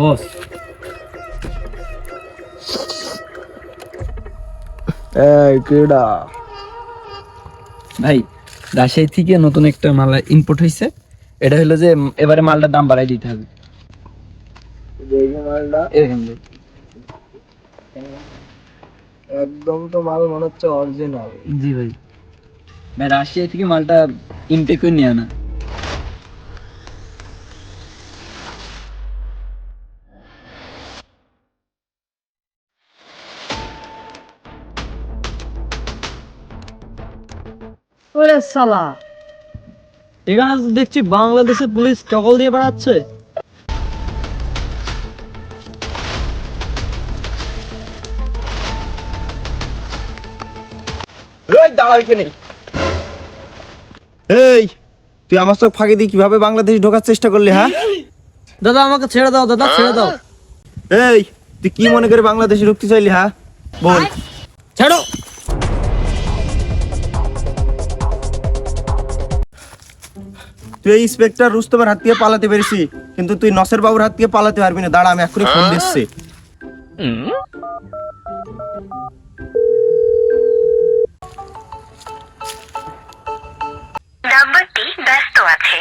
বস। এই কেডা ভাই রাজশাহী থেকে নতুন একটা মাল ইম্পোর্ট হয়েছে এটা হলো যে এবারে মালটার দাম বাড়াই দিতে হবে। একদম তো মাল মনে হচ্ছে অরিজিনাল জি ভাই। ভাই রাজশাহী থেকে মালটা ইনটেক করে নিয়ে আনা। সালা এখানে দেখছি বাংলাদেশের পুলিশ টকল দিয়ে বেড়াচ্ছে। এই তুই আমার চোখ ফাঁকি দিয়ে কীভাবে বাংলাদেশ ঢোকার চেষ্টা করলি হ্যাঁ? দাদা আমাকে ছেড়ে দাও দাদা ছেড়ে দাও। এই তুই কি মনে করে বাংলাদেশে ঢুকতে চাইলি হ্যাঁ? বল। ছেড়ো। তুই এই ইন্সপেক্টর রুস্তমের হাত থেকে পালাতে পেরেছি কিন্তু তুই নসের বাবুর হাত থেকে পালাতে পারবি না। দাঁড়া আমি এক্ষুনি ফোন দিচ্ছি। নাম্বারটি ব্যস্ত আছে।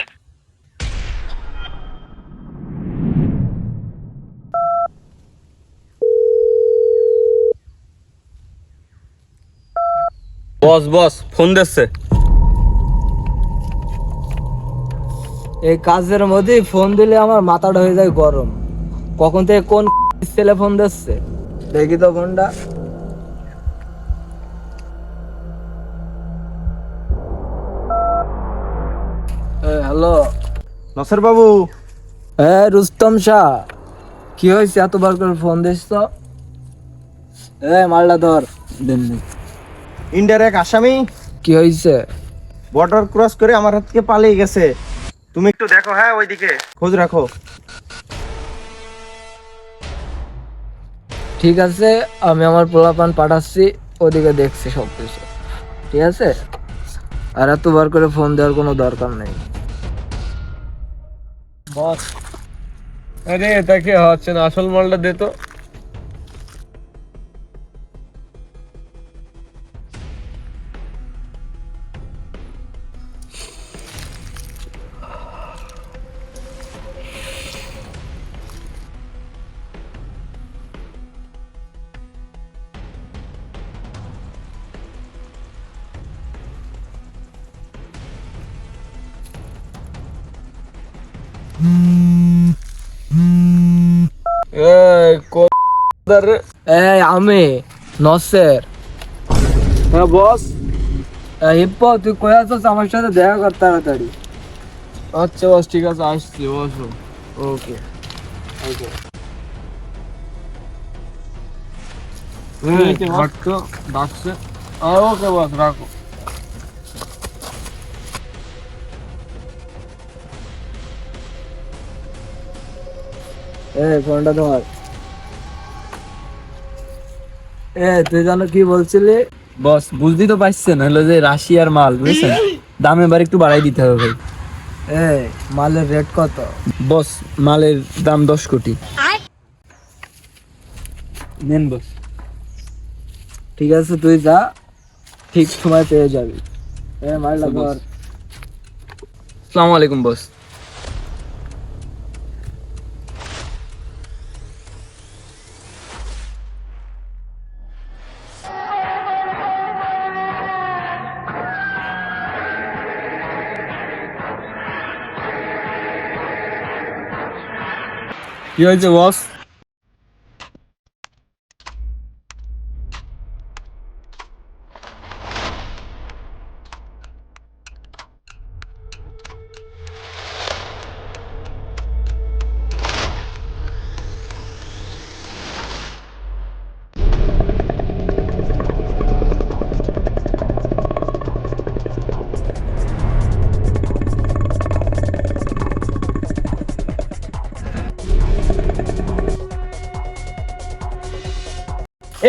বস বস ফোন দিচ্ছে। এই কাজের মধ্যেই ফোন দিলে আমার মাথাটা হয়ে যায় গরম। কখন থেকে কোন ছেলে ফোন দিচ্ছে? দেখি তো ফোনটা হ্যালো। নসের বাবু। হ্যাঁ রুস্তম শাহ। কি হয়েছে? এতবার করে ফোন দিস তো। এ মালটা ধর। ইন্ডিয়ার এক আসামি কি হয়েছে? বর্ডার ক্রস করে আমার হাত থেকে পালিয়ে গেছে। তুমি একটু দেখো হ্যাঁ ওইদিকে। খোঁজ রাখো। ঠিক আছে আমি আমার পোলাপান পাঠাচ্ছি ওদিকে দেখছি সব কিছু ঠিক আছে? আর এতবার করে ফোন দেওয়ার কোনো দরকার নেই। বস। আরে এটা কি হচ্ছে না? আসল মালটা দে তো। এই কোদার রে এই আমি নসের। হ্যাঁ বস। হিপ্প তুই কই আছিস? আমার সাথে দেখা কর তাড়াতাড়ি। আচ্ছা বস ঠিক আছে আসছি বসো। ওকে। ডাকছে ওকে বস রাখো। এই ফোনটা ধর। এ তুই জানো কি বলছিলি? বস বুঝতেই তো পারছেন হলো যে রাশিয়ার মাল বুঝছেন? দাম এবার একটু বাড়াই দিতে হবে ভাই। এই মালের রেট কত? বস মালের দাম দশ কোটি। নেন বস। ঠিক আছে তুই যা। ঠিক। সময় পেয়ে যাবি। এ মালটা ধর। আসসালামু আলাইকুম বস। কি হয়েছে বস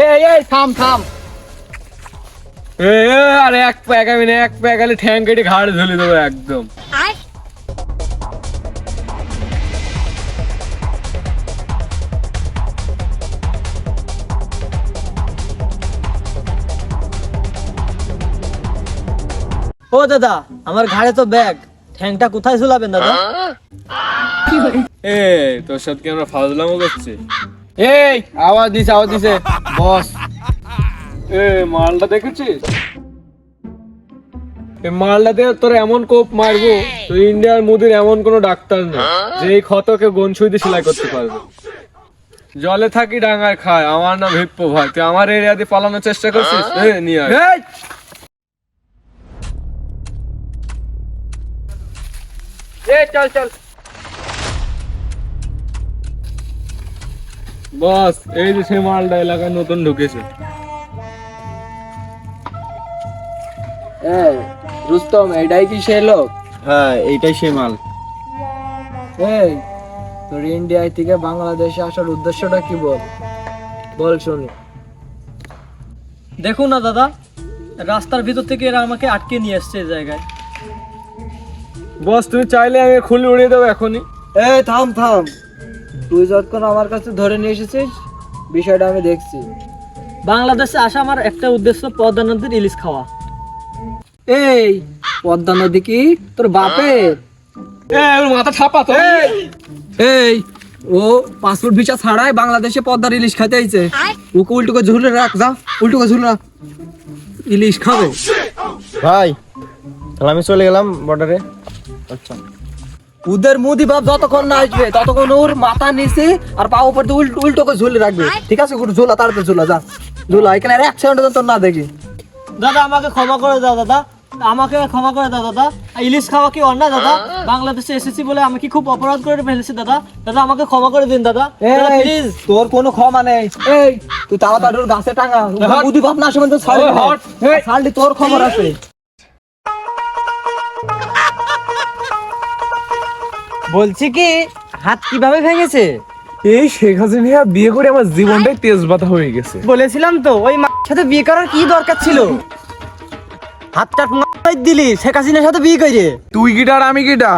এই এই থাম থাম। এ এ, এক প্যাক আমি এক প্যাক আলে ঠ্যাং কেটে ঘাড়ে ঝুলে দেবো একদম। ও দাদা আমার ঘাড়ে তো ব্যাগ। ঠ্যাংটা কোথায় ঝুলাবেন দাদা? এ তোর সাথে কি আমরা ফাজলামো করছি? এই আওয়াজ দিছে আওয়াজ দিছে। বস। এ মালটা দেখেছিস? মালটা দিয়ে তোর এমন কোপ মারবো তো ইন্ডিয়ার মুদির এমন কোনো ডাক্তার নেই যে এই ক্ষতকে গনসুই দিয়ে সেলাই করতে পারবে। জলে থাকি ডাঙায় খায় আমার নাম হিপ্পো ভাই। তুই আমার এরিয়া দিয়ে পালানোর চেষ্টা করছিস? এ নিয়ে আয়। চল চল। বস এই যে সে মালটা এলাকায় নতুন ঢুকেছে। রুস্তম এটাই কি সে লোক? হ্যাঁ এইটাই সেই মাল। এই তোর ইন্ডিয়ায় থেকে বাংলাদেশে আসার উদ্দেশ্যটা কি বল? বল শুনি। দেখুন না দাদা রাস্তার ভিতর থেকে এরা আমাকে আটকে নিয়ে এসছে এই জায়গায়। বস তুমি চাইলে আমি খুলে উড়িয়ে দেবো এখনই। এই থাম থাম। তুই যতক্ষণ আমার কাছে ধরে নিয়ে এসেছিস বিষয়টা আমি দেখছি। বাংলাদেশে আসা আমার একটা উদ্দেশ্য পদ্মা নদীর ইলিশ খাওয়া। এই পদ্মা নদী কি তোর বাপের? মাথা ছাপা তো। এই ও পাসপোর্ট ভিসা ছাড়াই বাংলাদেশে পদ্মার ইলিশ খাইতে আইছে। ওকে উল্টো ঝুলে রাখ যা উল্টো করে ঝুলে রাখ। ইলিশ খাবে। ভাই তাহলে আমি চলে গেলাম বর্ডারে আচ্ছা। ওদের মুদি বাপ যতক্ষণ না আসবে ততক্ষণ ওর মাথা নিচে আর পা উপর দিয়ে উল্টো উল্টো করে ঝুলে রাখবে। ঠিক আছে ওর ঝোলা তারপরে ঝোলা যা। ঝোলা এখানে আর এক সেকেন্ড তোর না দেখি। দাদা আমাকে ক্ষমা করে দাও দাদা। আমাকে ক্ষমা করে দাও দাদা। ইলিশ খাওয়া কি অন্যায় দাদা? বাংলাদেশে এসেছি বলে আমি কি খুব অপরাধ করে ফেলেছি দাদা? দাদা আমাকে ক্ষমা করে দিন দাদা। প্লিজ তোর কোনো ক্ষমা নেই। এই। তুই তাড়াতাড়ি ওর গাছে টাঙা। মুদি বাপ না সময় তো ছাড়ি তোর খবর আছে। বলছি কি হাত কীভাবে ভেঙেছে? এই শেখ হাসিনা বিয়ে করে আমার জীবনটাই তেজবাতা হয়ে গেছে। বলেছিলাম তো ওই মার সাথে বিয়ে করার কি দরকার ছিল? হাতটা দিলি শেখ হাসিনার সাথে বিয়ে করে তুই গিটা আর আমি গিটা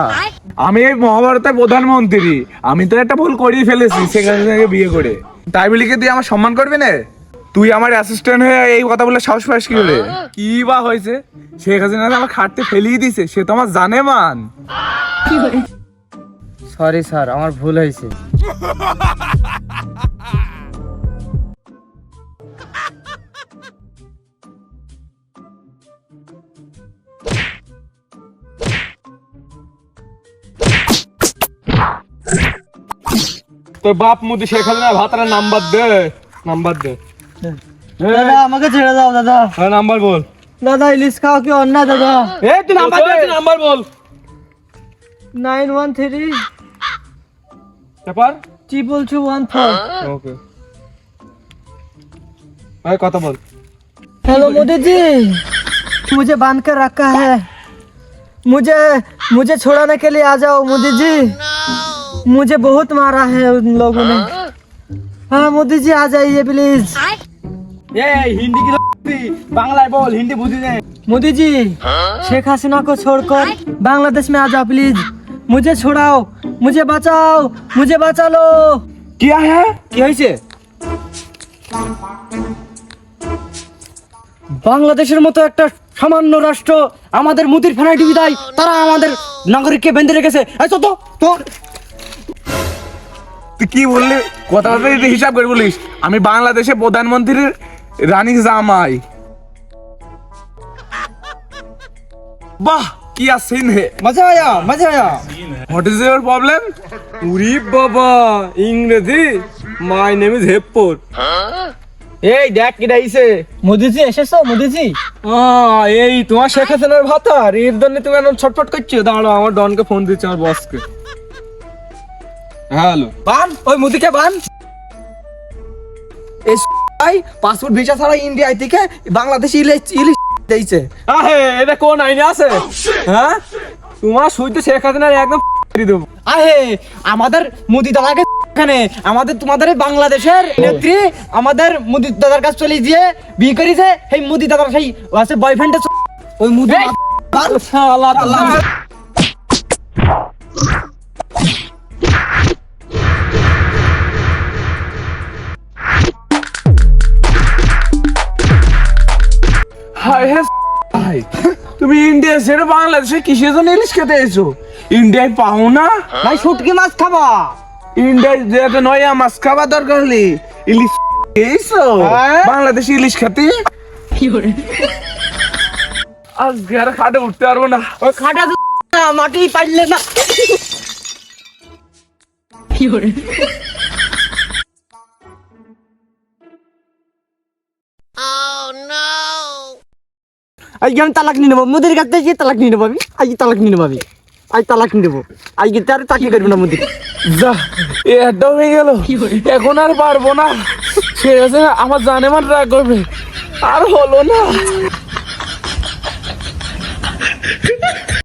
আমি এই মহাভারতের প্রধানমন্ত্রী। আমি তো একটা ভুল করেই ফেলেছি শেখ হাসিনাকে বিয়ে করে। তাই বলি কি তুই আমার সম্মান করবি না? তুই আমার অ্যাসিস্ট্যান্ট হয়ে এই কথা বলে সাহস পাস কি করে কি বা হয়েছে? শেখ হাসিনা আমার খাটতে ফেলিয়ে দিছে সে তো আমার জানে মান। সরি স্যার আমার ভুল হয়েছে। তোর বাপ মুদি শেখ হাসিনা ভাতার নাম্বার দে নাম্বার দে। দাদা আমাকে ছেড়ে দাও দাদা। হ্যাঁ নাম্বার বল। দাদা ইলিশ খাওয়া কি অন্যায় দাদা? এ তুই নাম্বার দে। নাম্বার বল নাইন ওয়ান থ্রি। ব্যাপার triple two one four okay ভাই কথা বল हेलो मोदी जी मुझे बांध कर रखा है मुझे मुझे छोड़ाने के लिए आ जाओ मोदी जी मुझे बहुत मारा है उन लोगों ने हाँ मोदी जी आ जाइए प्लीज হিন্দি কি বাংলায় বল হিন্দি বুঝি নে मोदी जी शेख हसीना को छोड़कर बांग्लादेश में आ जाओ प्लीज মুঝে ছোড়াও মুঝে বাঁচাও মুঝে বাঁচালো কিয়া হ্যাঁ কি হয়েছে বাংলাদেশের মতো একটা সামান্য রাষ্ট্র আমাদের মুদির ফেনাইটি বিদায় তারা আমাদের নাগরিককে বেঁধে রেখেছে। তুই কি বললি? কথাটা যদি হিসাব করে বলিস আমি বাংলাদেশে প্রধানমন্ত্রীর রানী জামাই। বাহ কি আছে মজা আয়া মজা আয়া। হোয়াট ইজ ইউর প্রবলেম উরি বাবা ইংরেজি? মাই নেম ইজ হেপ্পর এই দেখ কি ডাইছে। মোদি জি এসেছ? মোদি জি আহ, এই তোমার শেখ হাসিনার ভাতার। এর জন্য তুমি এখন ছটফট করছ? দাঁড়াও আমার ডনকে ফোন দিচ্ছে আমার বসকে হ্যালো বান ওই মুদিকে বান। এই ভাই পাসপোর্ট ভিসা ছাড়া ইন্ডিয়া থেকে বাংলাদেশ ইলিশ ইলিশ দিয়েছে। আহে এটা কোন আইনে আছে? হ্যাঁ? তোমার তো শেখ হাসিনার একদম আহে আমাদের মোদি দাদাকে এখানে? আমাদের তোমাদের বাংলাদেশের নেত্রী আমাদের মুদি দাদার কাছে চলে গিয়ে বিয়ে করেছে। সেই মুদি দাদার সেই আছে বয়ফ্রেন্ডের ওই মুদি আল্লাহ আল্লাহ তুমি ইন্ডিয়া ছেড়ে বাংলাদেশে কিসের জন্য ইলিশ খেতে এসো? ইন্ডিয়ায় পাও না? ভাই শুটকি মাছ খাবা? ইন্ডিয়ায় যেতে নয়া মাছ খাবার দরকার হলে ইলিশ খেয়েছো? হ্যাঁ। বাংলাদেশে ইলিশ খেতে? আজকে আর খাটে উঠতে পারব না। ওই খাটা মাটি পাইলে না। কি করে? আজকে আমি তালাক নিয়ে নেব। মোদির কাছ থেকে তালাক নিয়ে নেব আমি। আজকে তালাক নিয়ে নেব আমি। আজ তালাক নিয়ে নেব আজকে তার চাকরি করব না মন্দির। যা এটা হয়ে গেল। এখন আর পারব না। সে আমার জানে মান রাগ করবে। আর হলো না।